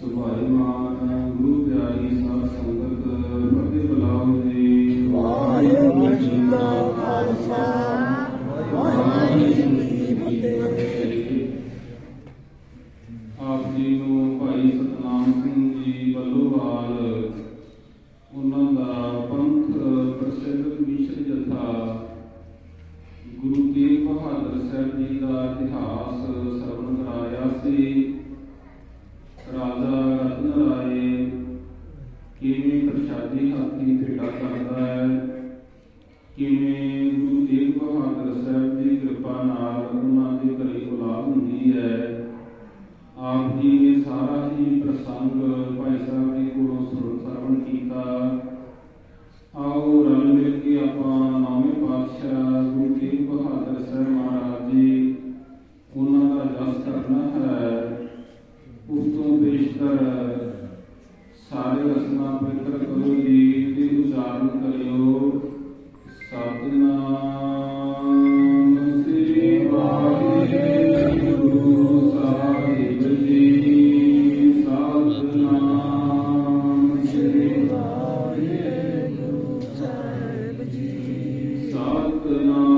ਸੁਭਾਈ ਮਾਨ ਗੁਰੂ ਪਿਆਰੀ ਜੀ ਦਾ ਇਤਿਹਾਸ ਸਰਵਣ ਕਰਾਇਆ ਸੀ। ਰਾਜਾ ਰਤਨ ਰਾਏ ਕਿਵੇਂ ਪ੍ਰਸ਼ਾਦੀ ਹਾਥੀ ਭੇਟਾ ਕਰਦਾ ਹੈ? ਕਿਵੇਂ ਗੁਰੂ ਤੇਗ ਬਹਾਦਰ ਸਾਹਿਬ ਦੀ ਕਿਰਪਾ ਨਾਲ ਉਹਨਾਂ ਦੇ ਘਰੇ ਔਲਾਦ ਹੁੰਦੀ ਹੈ? ਆਪ ਜੀ ਨੇ ਸਾਰਾ ਹੀ ਪ੍ਰਸੰਗ ਭਾਈ ਸਾਹਿਬ ਜੀ ਕੋਲੋਂ ਸਰਵਣ ਕੀਤਾ। ਤੇ ਉਚਾਰਨ ਕਰਿਓ। ਸਤਨਾਮ ਸ੍ਰੀ ਵਾਹਿਗੁਰੂ ਸਾਹਿਬ ਜੀ। ਸਤਨਾਮ ਸ੍ਰੀ ਵਾਹਿਗੁਰੂ ਸਾਹਿਬ ਜੀ। ਸਤਨਾਮ